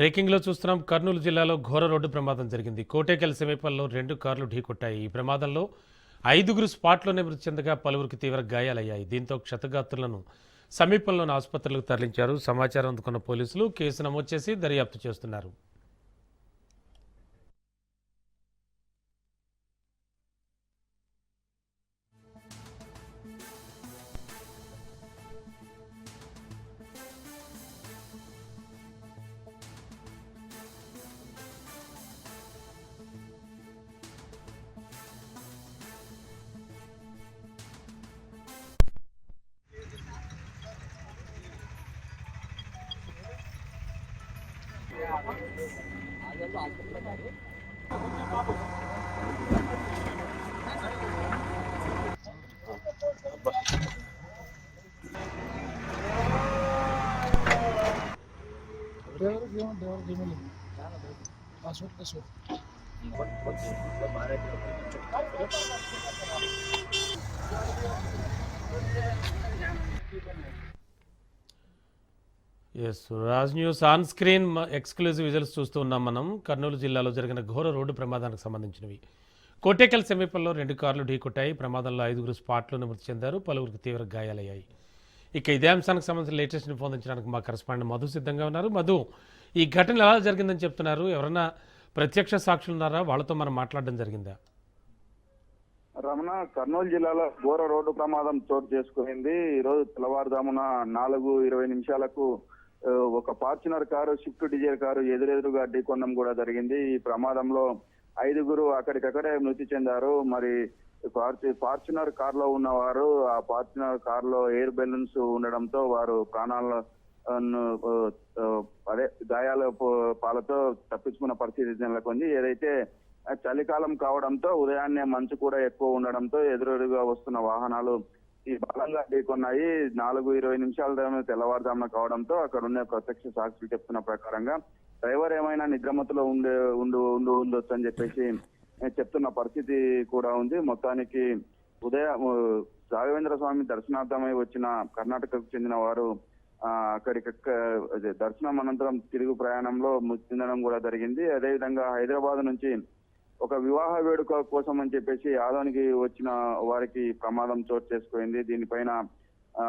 బ్రేకింగ్లో చూస్తున్నాం. కర్నూలు జిల్లాలో ఘోర రోడ్డు ప్రమాదం జరిగింది. కోటేకల్ సమీపంలో రెండు కార్లు ఢీకొట్టాయి. ఈ ప్రమాదంలో ఐదుగురు స్పాట్లోనే మృతి చెందగా పలువురికి తీవ్ర గాయాలయ్యాయి. దీంతో క్షతగాత్రులను సమీపంలోని ఆసుపత్రులకు తరలించారు. సమాచారం అందుకున్న పోలీసులు కేసు నమోదు చేసి దర్యాప్తు చేస్తున్నారు. Password, password. S Raj news on screen exclusive visuals చూస్తూ ఉన్నాం మనం. కర్నూలు జిల్లాలో జరిగిన ఘోర రోడ్డు ప్రమాదానికి సంబంధించినవి. కోటేకల్ సమీపంలో రెండు కార్లు ఢీకొట్టాయి. ప్రమాదంలో ఐదుగురు స్పాట్లోనే మృతి చెందారు. పలువురికి తీవ్ర గాయాలయ్యాయి. ఇక ఇదే అంశానికి సంబంధించిన లేటెస్ట్ పొందించడానికి మా కరస్పాండెంట్ మధు సిద్ధంగా ఉన్నారు. మధు ఈ ఘటన ఎలా జరిగిందని చెప్తున్నారు? ఎవరైనా ప్రత్యక్ష సాక్షులు ఉన్నారా? వాళ్ళతో మనం మాట్లాడడం జరిగిందా? రమణ కర్నూలు జిల్లాలో ఘోర రోడ్డు ప్రమాదం చోటు చేసుకుంది ఈ రోజు తెల్లవారుజామున నాలుగు ఇరవై నిమిషాలకు ఒక Fortuner car Swift Dzire car ఎదురెదురుగా ఢీకొనడం కూడా జరిగింది. ఈ ప్రమాదంలో ఐదుగురు అక్కడికక్కడే మృతి చెందారు. మరి ఫార్చు- ఫార్చునర్ కార్లో ఉన్నవారు ఆ ఫార్చునర్ కార్లో ఎయిర్ బెలూన్స్ ఉండడంతో వారు ప్రాణాలను అదే గాయాల పాలతో తప్పించుకున్న పరిస్థితి నెలకొంది. ఏదైతే చలికాలం కావడంతో ఉదయాన్నే మంచు కూడా ఎక్కువ ఉండడంతో ఎదురెదురుగా వస్తున్న వాహనాలు ఈ బలంగా ఢీకొన్నాయి. నాలుగు ఇరవై నిమిషాల తర్వాత తెల్లవారుజామున కావడంతో అక్కడ ఉన్న ప్రత్యక్ష సాక్షులు చెప్తున్న ప్రకారంగా డ్రైవర్ ఏమైనా నిద్రమతలో ఉండే ఉండు ఉండు ఉండొచ్చు అని చెప్పేసి చెప్తున్న పరిస్థితి కూడా ఉంది. మొత్తానికి ఉదయం రాఘవేంద్ర స్వామి దర్శనార్థమై వచ్చిన కర్ణాటకకు చెందిన వారు అక్కడికి అదే దర్శనం అనంతరం తిరుగు ప్రయాణంలో మృతి చెందడం కూడా జరిగింది. అదేవిధంగా హైదరాబాద్ నుంచి ఒక వివాహ వేడుక కోసం అని చెప్పేసి ఆదానికి వచ్చిన వారికి ప్రమాదం చోటు చేసుకుంది దీనిపైన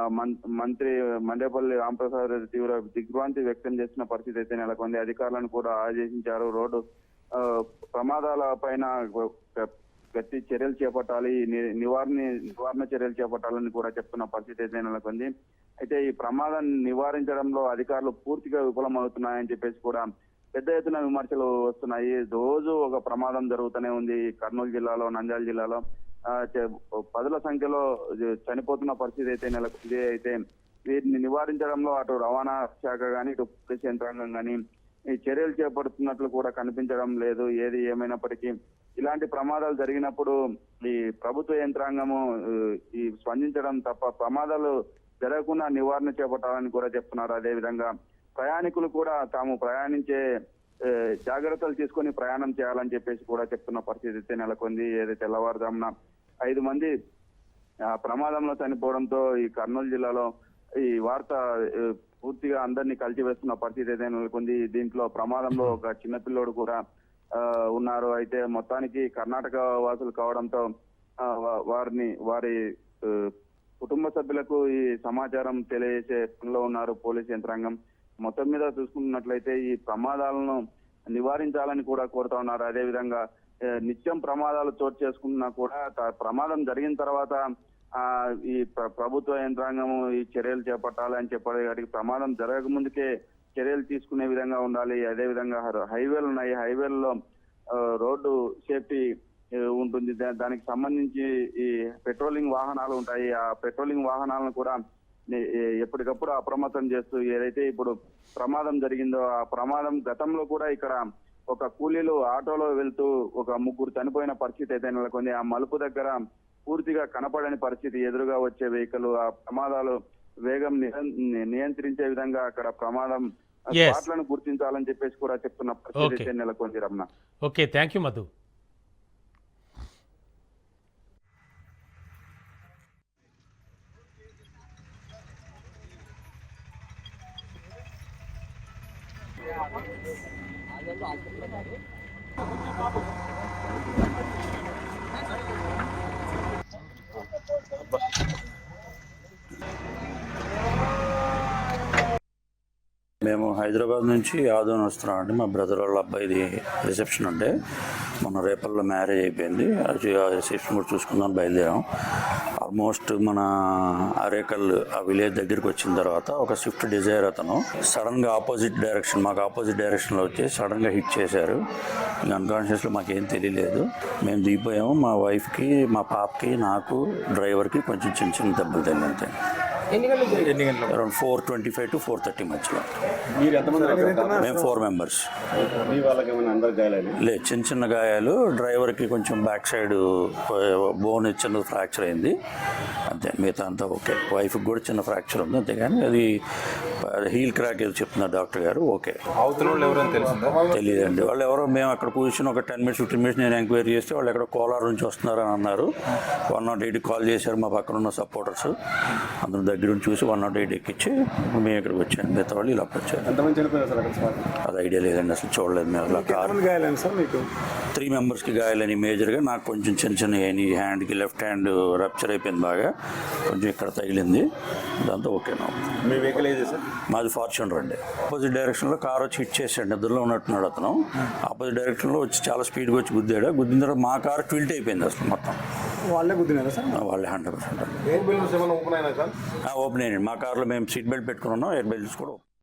మం- మంత్రి మండేపల్లి రాంప్రసాద్ రెడ్డి తీవ్ర దిగ్భ్రాంతి వ్యక్తం చేసిన పరిస్థితి అయితే నెలకొంది. అధికారులను కూడా ఆదేశించారు. రోడ్డు ప్రమాదాల పైన ప్రతి గట్టి చర్యలు చేపట్టాలి. నివారణ నివారణ చర్యలు చేపట్టాలని కూడా చెప్తున్న పరిస్థితి అయితే నెలకొంది. అయితే ఈ ప్రమాదాన్ని నివారించడంలో అధికారులు పూర్తిగా విఫలమవుతున్నాయని చెప్పేసి కూడా పెద్ద ఎత్తున విమర్శలు వస్తున్నాయి. రోజు ఒక ప్రమాదం జరుగుతూనే ఉంది కర్నూలు జిల్లాలో నంద్యాల జిల్లాలో. చే- పదుల సంఖ్యలో చనిపోతున్న పరిస్థితి అయితే నెలకొంది అయితే వీటిని నివారించడంలో అటు రవాణా శాఖ కానీ ఇటు పోలీస్ యంత్రాంగం కానీ ఈ చర్యలు చేపడుతున్నట్లు కూడా కనిపించడం లేదు. ఏది ఏమైనప్పటికీ ఇలాంటి ప్రమాదాలు జరిగినప్పుడు ఈ ప్రభుత్వ యంత్రాంగము ఈ స్పందించడం తప్ప ప్రమాదాలు జరగకుండా నివారణ చేపట్టాలని కూడా చెప్తున్నారు. అదేవిధంగా ప్రయాణికులు కూడా తాము ప్రయాణించే జాగ్రత్తలు తీసుకొని ప్రయాణం చేయాలని చెప్పేసి కూడా చెప్తున్న పరిస్థితి అయితే నెలకొంది. ఏదైతే తెల్లవారుజామున ఐదు మంది ప్రమాదంలో చనిపోవడంతో ఈ కర్నూలు జిల్లాలో ఈ వార్త పూర్తిగా అందరినీ కలిసివేస్తున్న పరిస్థితి అయితే నెలకొంది. దీంట్లో ప్రమాదంలో ఒక చిన్నపిల్లోడు కూడా ఉన్నారు. అయితే మొత్తానికి కర్ణాటక వాసులు కావడంతో వారిని వారి కుటుంబ సభ్యులకు ఈ సమాచారం తెలియజేసే పనిలో ఉన్నారు పోలీస్ యంత్రాంగం. మొత్తం మీద చూసుకున్నట్లయితే ఈ ప్రమాదాలను నివారించాలని కూడా కోరుతా ఉన్నారు. అదే విధంగా నిత్యం ప్రమాదాలు చోటు చేసుకున్నా కూడా ప్రమాదం జరిగిన తర్వాత ఆ ఈ ప్రభుత్వ యంత్రాంగము ఈ చర్యలు చేపట్టాలి అని చెప్పారు వాటికి ప్రమాదం జరగక ముందుకే చర్యలు తీసుకునే విధంగా ఉండాలి. అదే విధంగా హైవేలు ఉన్నాయి. హైవేలలో రోడ్డు సేఫ్టీ ఉంటుంది. దానికి సంబంధించి ఈ పెట్రోలింగ్ వాహనాలు ఉంటాయి. ఆ పెట్రోలింగ్ వాహనాలను కూడా ఎప్పటికప్పుడు అప్రమత్తం చేస్తూ ఏదైతే ఇప్పుడు ప్రమాదం జరిగిందో ఆ ప్రమాదం గతంలో కూడా ఇక్కడ ఒక కూలీలు ఆటోలో వెళ్తూ ఒక ముగ్గురు చనిపోయిన పరిస్థితి అయితే నెలకొంది ఆ మలుపు దగ్గర పూర్తిగా కనపడని పరిస్థితి ఎదురుగా వచ్చే వెహికల్ ఆ ప్రమాదాలు వేగం నియం- నియంత్రించే విధంగా అక్కడ ప్రమాదం. స్పాట్లను గుర్తించాలని చెప్పేసి కూడా చెప్తున్న పరిస్థితి. అయితే నెలకొంది Ramana okay thank you Madhu మేము హైదరాబాద్ నుంచి ఆదోని వస్తున్నాం అండి. మా బ్రదర్ వాళ్ళ అబ్బాయిది రిసెప్షన్ ఉంటే మొన్న రేపల్లో మ్యారేజ్ అయిపోయింది. ఆ రిసెప్షన్ కూడా చూసుకుందాం బయలుదేరాం. ఆల్మోస్ట్ మన అరేకల్ ఆ విలేజ్ దగ్గరికి వచ్చిన తర్వాత ఒక స్విఫ్ట్ డిజైర్ అతను సడన్గా ఆపోజిట్ డైరెక్షన్ మాకు ఆపోజిట్ డైరెక్షన్లో వచ్చి సడన్గా హిట్ చేశారు. ఇంకా అన్కాన్షియస్లో మాకేం తెలియలేదు. మేము దిగిపోయాము. మా వైఫ్కి మా పాపకి నాకు డ్రైవర్కి కొంచెం చిన్న చిన్న దెబ్బలు ఎన్ని గంటలకు around four twenty five to four thirty మధ్యలో. మీరు ఎంతమంది ఉన్నారు? మేము ఫోర్ మెంబర్స్. లేదు చిన్న చిన్న గాయాలు డ్రైవర్కి కొంచెం బ్యాక్ సైడ్ బోన్ చిన్న ఫ్రాక్చర్ అయింది. అంతే మిగతా అంతా ఓకే. వైఫ్కి కూడా చిన్న ఫ్రాక్చర్ ఉంది అంతేగాని అది హీల్ క్రాక్ ఏదో చెప్తున్నారు డాక్టర్ గారు ఓకే. తెలియదండి. వాళ్ళు ఎవరో మేము అక్కడ కూర్చొని ఒక టెన్ మినిట్స్ ఫిఫ్టీన్ మినిట్స్ నేను ఎంక్వైరీ చేస్తే వాళ్ళు ఎక్కడ కోలార్ నుంచి వస్తున్నారు అని అన్నారు. వన్ నాట్ ఎయిట్ కాల్ చేశారు మా పక్కన ఉన్న సపోర్టర్స్. అందరం దగ్గర నుంచి చూసి వన్ నాట్ ఎయిట్ ఎక్కించి మేము ఇక్కడికి వచ్చాను మిగతా వాళ్ళు ఇలా వచ్చారు. ఎంతమంది చనిపోయారు సార్ అక్కడ స్పాట్? అది ఐడియా లేదండి అసలు చూడలేదు మేము. అలా కార్ ఎంతమంది గాయాలని సార్ మీకు? త్రీ మెంబర్స్కి గాయాలని మేజర్గా నాకు కొంచెం చిన్న చిన్న అయినాయి హ్యాండ్కి లెఫ్ట్ హ్యాండ్ రప్చర్ అయిపోయింది బాగా. కొంచెం ఇక్కడ తగిలింది. దాంతో ఓకే నా. మీ వెహికల్ ఏది సార్? మాది ఫార్చ్యూనర్ అండి. ఆపోజిట్ డైరెక్షన్లో కార్ వచ్చి హిట్ చేసాడు నిద్రలో ఉన్నట్టున్నాడు అతను. ఆపోజిట్ డైరెక్షన్లో వచ్చి చాలా స్పీడ్గా వచ్చి గుద్దాడు. గుద్దిన తర్వాత మా కార్ ట్విల్ట్ అయిపోయింది అసలు మొత్తం. వాళ్ళే గుద్దినారా సార్? వాళ్ళే హండ్రెడ్ పర్సెంట్. ఓపెన్ అయినా సార్? ఓపెన్ అయ్యండి మా కార్లో మేము సీట్ బెల్ట్ పెట్టుకుని ఉన్నాం ఎయిర్ బెల్ట్స్ కూడా